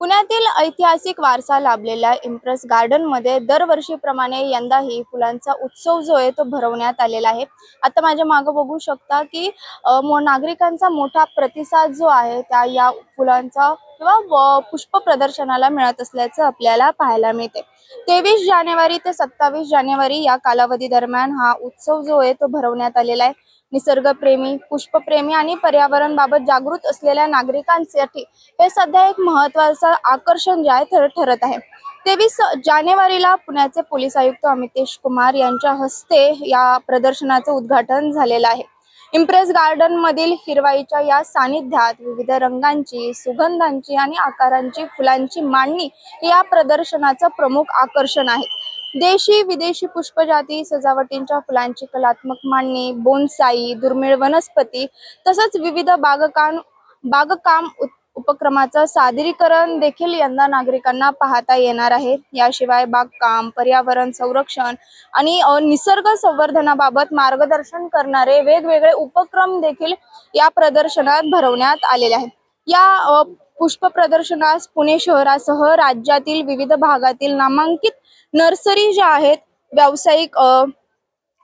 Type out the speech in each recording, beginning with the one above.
पुण्यातील ऐतिहासिक वारसा लाभलेल्या इम्प्रेस गार्डनमध्ये दरवर्षीप्रमाणे यंदाही फुलांचा उत्सव जो आहे तो भरवण्यात आलेला आहे. आता माझ्या मागं बघू शकता की नागरिकांचा मोठा प्रतिसाद जो आहे त्या या फुलांचा किंवा व- पुष्प प्रदर्शनाला मिळत असल्याचं आपल्याला पाहायला मिळते. तेवीस जानेवारी ते सत्तावीस जानेवारी या कालावधी दरम्यान हा उत्सव जो आहे तो भरवण्यात आलेला आहे. निसर्गप्रेमी पुष्पप्रेमी आणि पर्यावरण बाबत जागृत असलेल्या नागरिकांसाठी हे सध्या एक महत्वाचं आकर्षण जे आहे ठर ठरत आहे. तेवीस जानेवारीला पुण्याचे पोलीस आयुक्त अमितेश कुमार यांच्या हस्ते या प्रदर्शनाचं उद्घाटन झालेलं आहे. इम्प्रेस गार्डन मधील हिरवाईच्या या सानिध्यात विविध रंगांची सुगंधांची आणि आकारांची फुलांची मांडणी या प्रदर्शनाचं प्रमुख आकर्षण आहे. देशी विदेशी पुष्पजाती सजावटींच्या फुलांची कलात्मक मांडणी बोनसाई दुर्मिळ वनस्पती तसंच विविध बागकाम बागकाम उत् उपक्रमाचं सादरीकरण देखील यंदा नागरिकांना पाहता येणार आहे. याशिवाय बागकाम पर्यावरण संरक्षण आणि निसर्ग संवर्धनाबाबत मार्गदर्शन करणारे वेगवेगळे उपक्रम देखील या प्रदर्शनात भरवण्यात आलेले आहेत. या पुष्प प्रदर्शनास पुणे शहरासह राज्यातील विविध भागातील नामांकित नर्सरी ज्या आहेत व्यावसायिक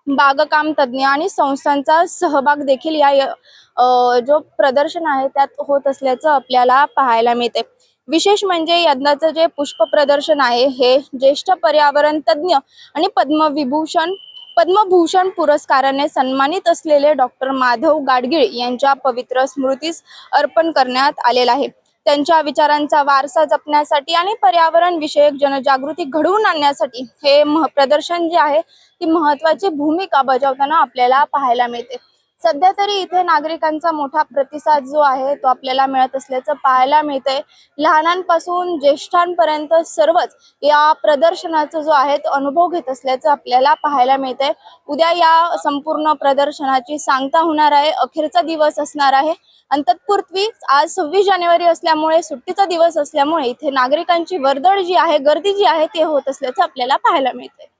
बागकाम तज्ज्ञ आणि संस्थांचा सहभाग देखील या जो प्रदर्शन आहे त्यात होत असल्याचं आपल्याला पाहायला मिळते. विशेष म्हणजे यंदाचं जे पुष्प प्रदर्शन आहे हे ज्येष्ठ पर्यावरण तज्ज्ञ आणि पद्मविभूषण पद्मभूषण पुरस्काराने सन्मानित असलेले डॉक्टर माधव गाडगीळ यांच्या पवित्र स्मृतीस अर्पण करण्यात आलेला आहे. त्यांच्या विचारांचा वारसा जपण्यासाठी आणि पर्यावरण विषयक जनजागृती घडवून आणण्यासाठी हे प्रदर्शन जे आहे ती महत्वाची भूमिका बजावताना आपल्याला पाहायला मिळते. सध्या तरी इथे नागरिकांचा मोठा प्रतिसाद जो आहे तो आपल्याला मिळत असल्याचं पाहायला मिळतंय. लहानांपासून ज्येष्ठांपर्यंत सर्वच या प्रदर्शनाचा जो आहे तो अनुभव घेत असल्याचं आपल्याला पाहायला मिळतंय. उद्या या संपूर्ण प्रदर्शनाची सांगता होणार आहे. अखेरचा दिवस असणार आहे. आणि तत्पूर्वी आज सव्वीस जानेवारी असल्यामुळे सुट्टीचा दिवस असल्यामुळे इथे नागरिकांची वर्दळ जी आहे गर्दी जी आहे ती होत असल्याचं आपल्याला पाहायला मिळते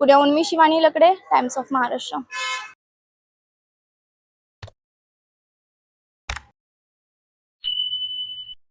पुण्याहून मी शिवानी लकडे टाइम्स ऑफ महाराष्ट्र